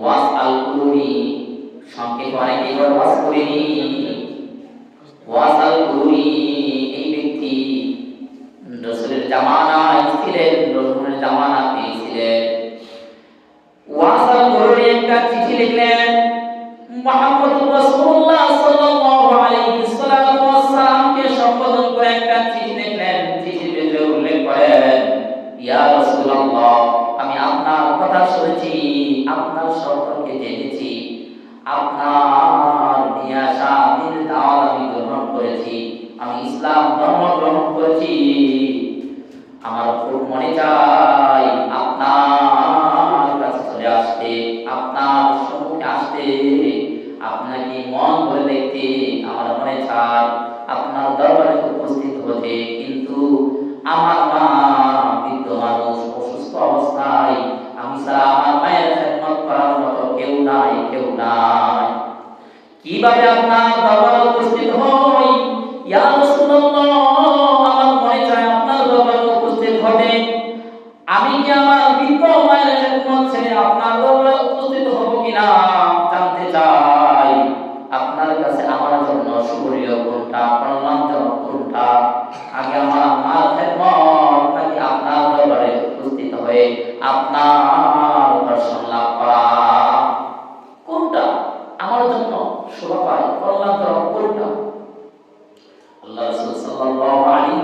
ওয়াস আল কুরুনি। সংক্ষেপ অনেকে এবার ওয়াস করিনি ওয়াস আল এই ব্যক্তি রসুলের জামানায় ছিলেন, রসুলের জামানা তিনি ওয়াস আল একটা চিঠি লিখলেন মুহাম্মদুর রাসূলুল্লাহ সাল্লাল্লাহু আলাইহি সাল্লামকে সম্বোধন করে একটা চিঠি লিখলেন। চিঠির ভিতরে উল্লেখ করেন, ইয়া রাসূলুল্লাহ, আমি আপনার কথা শুনেছি। আপনার সম্পর্কে জেনেছি আপনার নিয়ে দাওয়াত আমি গ্রহণ করেছি। আমি ইসলাম ধর্ম গ্রহণ করেছি। আমার খুব মনে চাই আপনার কাছে চলে আসতে, আপনার সম্মুখে আসতে। আপনাকে মন ভরে দেখতে আমার মনে চায় আপনার দরবারে উপস্থিত হতে, কিন্তু আমার মা বৃদ্ধ মানুষ নাই, কেউ নাই। কীভাবে আপনার দরবারে উপস্থিত হই ইয়া রাসূলুল্লাহ, আমার মনে চায় আপনার দরবারে উপস্থিত হতে আমি কি জন্য শোভা পায় কল্যাণজনক কোনটা আল্লাহ রাসূল সাল্লাল্লাহু আলাইহি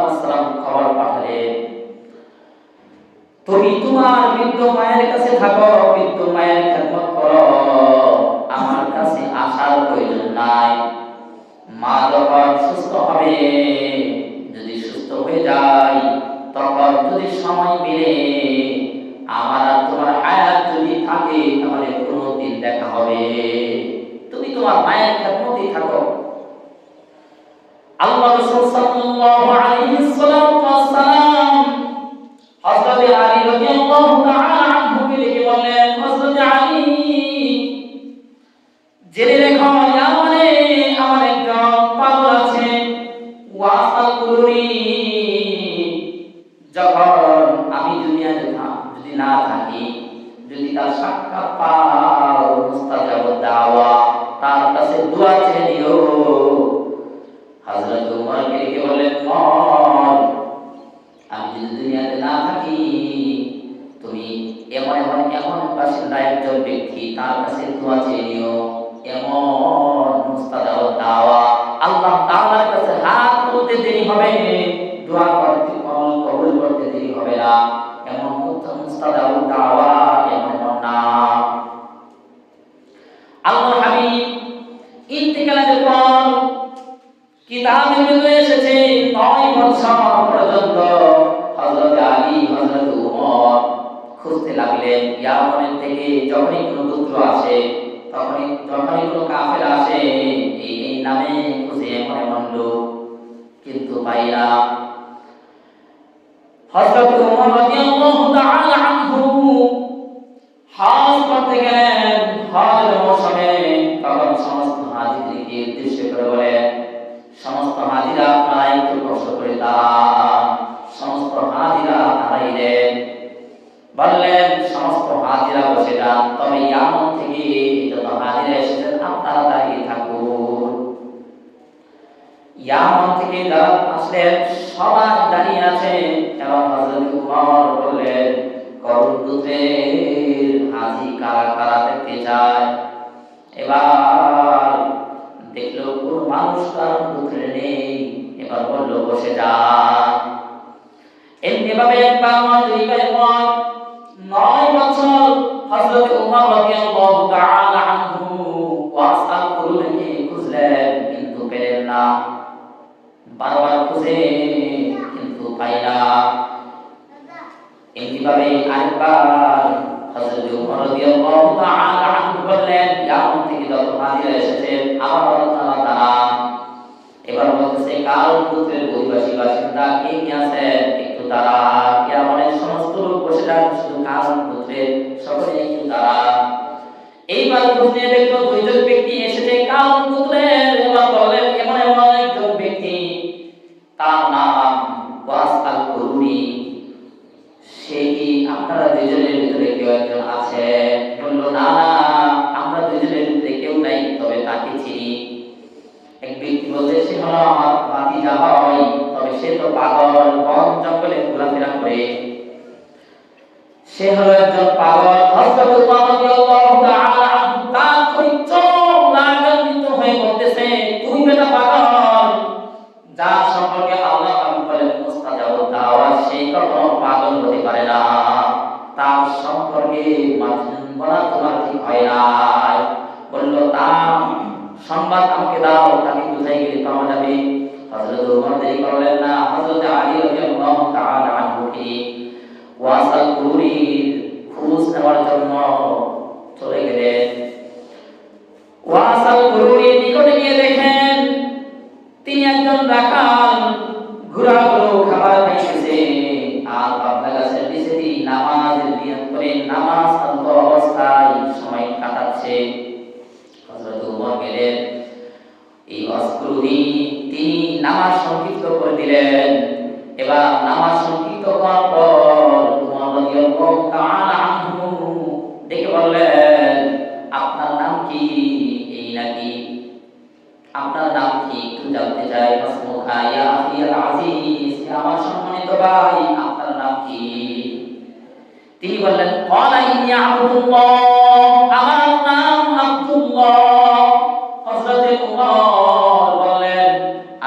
ওয়াসাল্লাম খবর পাঠালেন, তুমি তোমার বৃদ্ধ মায়ের কাছে থাকো, বৃদ্ধ মায়ের খেদমত করো। আমার কাছে আসার প্রয়োজন নাই। মা যখন সুস্থ হবে, যদি সুস্থ হয়ে যায়, তখন যদি সময় মিলে, আমার আর তোমার হায়াত যদি থাকে, তাহলে কোনোদিন দেখা হবে। তুমি তোমার মায়ের খেদমতেই থাকো। আল্লাহ রাসূল সাল্লাল্লাহু এমন এমন এমন বাসিন্দা একজন ব্যক্তি, তার কাছে দোয়া চেয়ে নিও। এমন মুস্তাদাও দাওয়া। আল্লাহ তাআলার কাছে হাত তুলতে দেরি হবে, দোয়া করতে কবুল করতে দেরি হবে না। এমন মুস্তাদাও দাওয়া, এমন নাম আল্লাহ হাবিব ইন্তেকালের পর কিতাবে ভিতরে এসেছে, নয় বছর পর্যন্ত হযরত আলী, হযরত উমর। খুঁজতে লাগলেন। ইয়ামনের থেকে যখনই কোনো গোত্র আসে, তখনই যখনই কোনো কাফের আসে, এই নামে খুঁজে এমন লোক। কিন্তু পাই না রাদিয়াল্লাহু তাআলা আনহু গেলেন মৌসুমে তখন সমস্ত হাজিদেরকে উদ্দেশ্য করে বলেন সমস্ত হাজিরা প্রায় একটু কষ্ট করে দাঁড়ান। হাজিরা তবে ইয়ামন থেকে যত হাজিরা এসেছেন আপনারা দাঁড়িয়ে থাকুন। ইয়ামন থেকে যারা আসলেন সবাই দাঁড়িয়ে আছে এবং হযরত উমর বললেন দুধের হাজি কারা কারা দেখতে চায়? এবার দেখল, কোন মানুষ কারণ দুধরে নেই। এবার বলল, বসে যান এমনি ভাবে একবার দুইবার নয় বছর হযরত উমর রাদিয়াল্লাহু তাআলা আনহু ওয়াসাল কুরুনকে খুঁজলেন? কিন্তু পেলেন না। বারবার খুঁজে কিন্তু পাই না। এমনিভাবে আরেকবার হযরত উমর রাদিয়াল্লাহু তাআলা আনহু বললেন ইয়ামন থেকে যত হাজিরা এসেছেন, আবার আপনারা দাঁড়ান এবার বলতেছে কাল পুত্রের অধিবাসী বাসিন্দা কে কে আছেন? একটু দাঁড়ান ইয়ামনের সমস্ত লোক বসে যান শুধু কাল খোঁজ দেখল দুইজন ব্যক্তি এসেছে এবং বললেন এমন এমন একজন ব্যক্তি। তার নাম ওয়াস আল কুরুনি সে কি আপনারা ভিতরে কেউ একজন আছে? বলল, না না, আমরা ভিতরে কেউ নাই, তবে তাকে চিনি। এক ব্যক্তি বলছে, সে হলো আমার বাতি যাওয়া হয়, তবে সে তো পাগল, বন জঙ্গলে ঘোরাফেরা করে। সে হলো একজন পাগল হস্তকুমার হতে পারে না। তার সম্পর্কে বলা তোমার হয় নাই বলল তার সংবাদ আমাকে দাও, তাকে গেলে পাওয়া যাবে? দেরি করলেন না। আলী তাআলা আনহুকে, ওয়াসাল খোঁজ নেওয়ার জন্য চলে গেলেন। ওয়াসাল নিকটে গিয়ে দেখেন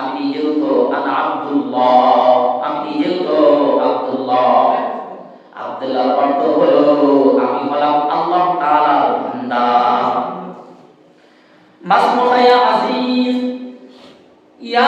আমি নিজেও তো আব্দুল্লাহ, আমি নিজেও তো আব্দুল্লাহ। আব্দুল্লাহর অর্থ হলো, আমি হলাম আল্লাহ তাআলার বান্দা। মাসমুখা ইয়া আজিজ, ইয়া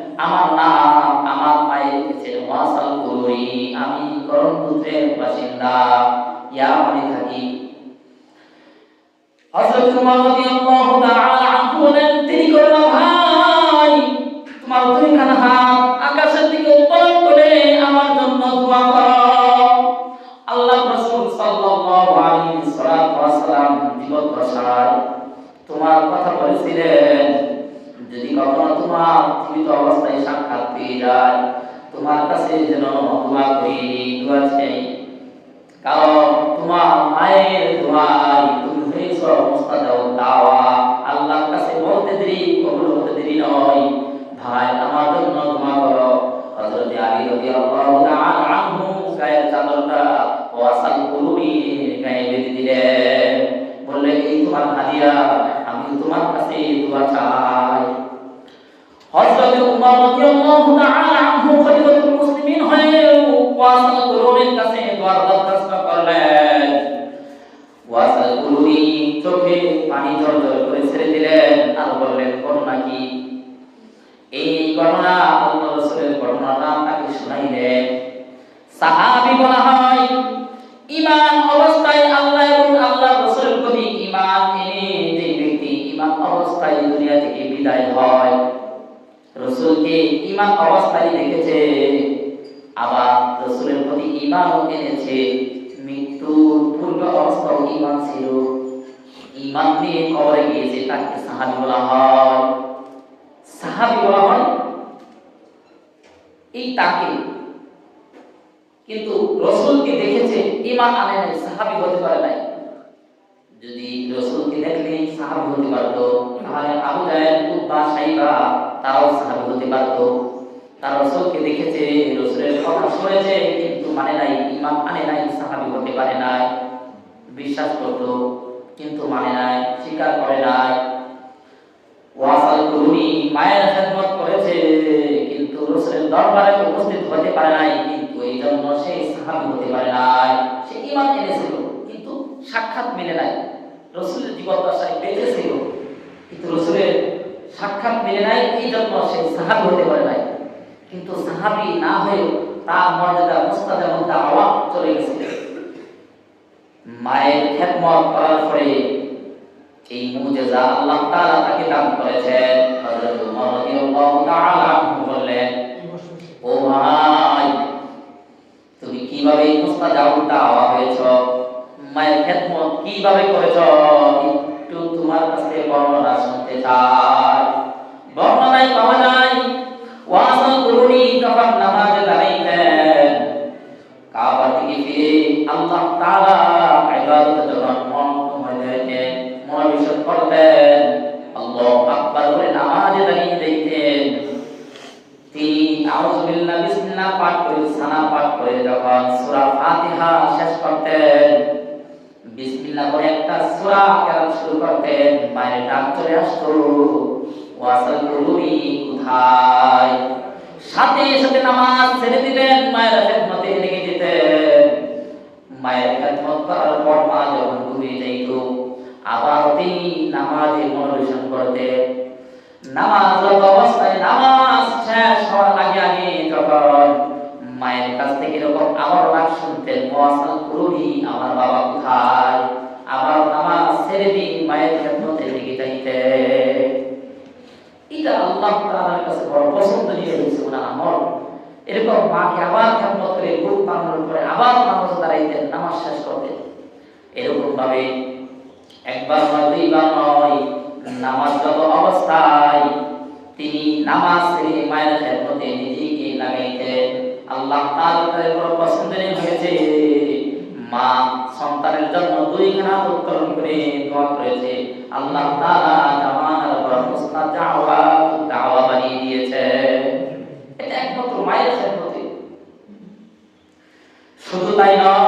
আমার নাম আমার পায়ে রেখেছে ওয়াসাল কুরুনি আমি করণ পুত্রের বাসিন্দা। ইয়ামানে থাকি। হযরত উমর রাদিয়াল্লাহু তাআলা আনহু বলেন, তিনি করলাম ভাই, তোমার দুইখানা হাত আকাশের দিকে চোখে পানি ঝরঝর করে ছেড়ে দিলেন। আর বললেন, ঘটনা কি? এই শুনাইলেন সাহাবী বলা হয় ঈমান অবস্থায় আল্লাহ এবং আল্লাহ রাসূলের প্রতি ঈমান এনে যে ব্যক্তি ঈমান অবস্থায় দুনিয়া থেকে বিদায় হয়, রসুলকে ঈমান অবস্থায় দেখেছে, আবার রসুলের প্রতি ঈমানও এনেছে। মৃত্যুর পূর্ব অবস্থাও ঈমান ছিল। ঈমান নিয়ে কবরে গিয়েছে তাকে সাহাবী বলা হয়, সাহাবী বলা হয়, এই তাকে। কিন্তু রসুলকে দেখেছে? ঈমান আনে নাই, সাহাবী হতে পারে নাই। যদি রসুলকে দেখলে সাহাবী হতে পারতো, তাহলে আবু জাহেল, উতবা, সাইবা তারাও সাহাবী হতে পারতো। তার রসুলকে দেখেছে? রসুলের কথা শুনেছে, কিন্তু মানে নাই ইমাম মানে নাই, সাহাবী হতে পারে নাই। বিশ্বাস করতো। কিন্তু মানে নাই, স্বীকার করে নাই। ওয়াসাল কুরুনি মায়ের খেদমত করেছে, কিন্তু রসুলের দরবারে উপস্থিত হতে পারে নাই, কিন্তু এই জন্য সে সাহাবি হতে পারে নাই। সে ইমান এনেছিল, কিন্তু সাক্ষাৎ মিলে নাই। রসুলের জীবদ্দশায় বেঁচে কিন্তু রসুলের সাক্ষাৎ মিলে নাই এই জন্য সে সাহাবি হতে পারে নাই। কিন্তু সাহাবি না হয়ে তার মর্যাদা মুস্তাদের চলে গেছে। মায়ের খেদমত করার পরে এই মুজেজা আল্লাহ তাআলা তাকে দান করেছেন। হযরত রাদিয়াল্লাহু তাআলা বললেন, ও ভাই, তুমি কীভাবে এই হয়েছ? মায়ের খেদমত কীভাবে করেছ? একটু তোমার কাছে বর্ণনা শুনতে চাই। বর্ণনায় পাওয়া যায়, ওয়াসাল কুরুনি যখন নামাজে দাঁড়াইতেন কাবার দিকে ফিরে আল্লাহ তাআলা যখন মন মনোনিবেশ করতেন আল্লাহু আকবার বলে নামাজে দাঁড়িয়ে যাইতেন তিনি বিসমিল্লাহ পাঠ করে পাঠ করে যখন সূরা ফাতিহা শেষ করতেন বিসমিল্লাহ একটা সূরা শুরু করতেন মায়ের ডাক চলে আসতো কোথায় সাথে সাথে নামাজ ছেড়ে দিলেন, মায়ের খেদমতে লেগে যেতেন। মায়ের খেদমত করার পর মা যখন ঘুমিয়ে যাইত আবার তিনি নামাজে মনোনিবেশন করতেন নামাজ অবস্থায় নামাজ শেষ হওয়ার আগে আগে যখন মায়ের কাছ থেকে এরকম আবার ডাক শুনতেন মোয়াসাল করুনি, আমার বাবা কোথায়? আবার নামাজ ছেড়ে দিন মায়ের খেদমতে লেগে যাইতে। এটা আল্লাহ তাআলার কাছে বড় পছন্দনীয় হয়েছে ওনার আমল এরকম মাকে আবার খেদমত করে বুক বানানোর পরে আবার নামাজ দাঁড়াইতেন, নামাজ শেষ করতেন। এরকম ভাবে একবার নয়, দুইবার নয় নামাজগত অবস্থায় তিনি নামাজ ছেড়ে মায়ের খেদমতে নিজেকে লাগাইতেন। আল্লাহ তার বড় পছন্দনীয় হয়েছে মা সন্তানের জন্য দুইখানা উত্তোলন করে দোয়া করেছে। আল্লাহ তাআলা জামানার পর মুস্তাজাওয়াত মায়ের খেদমতে শুধু তাই নয়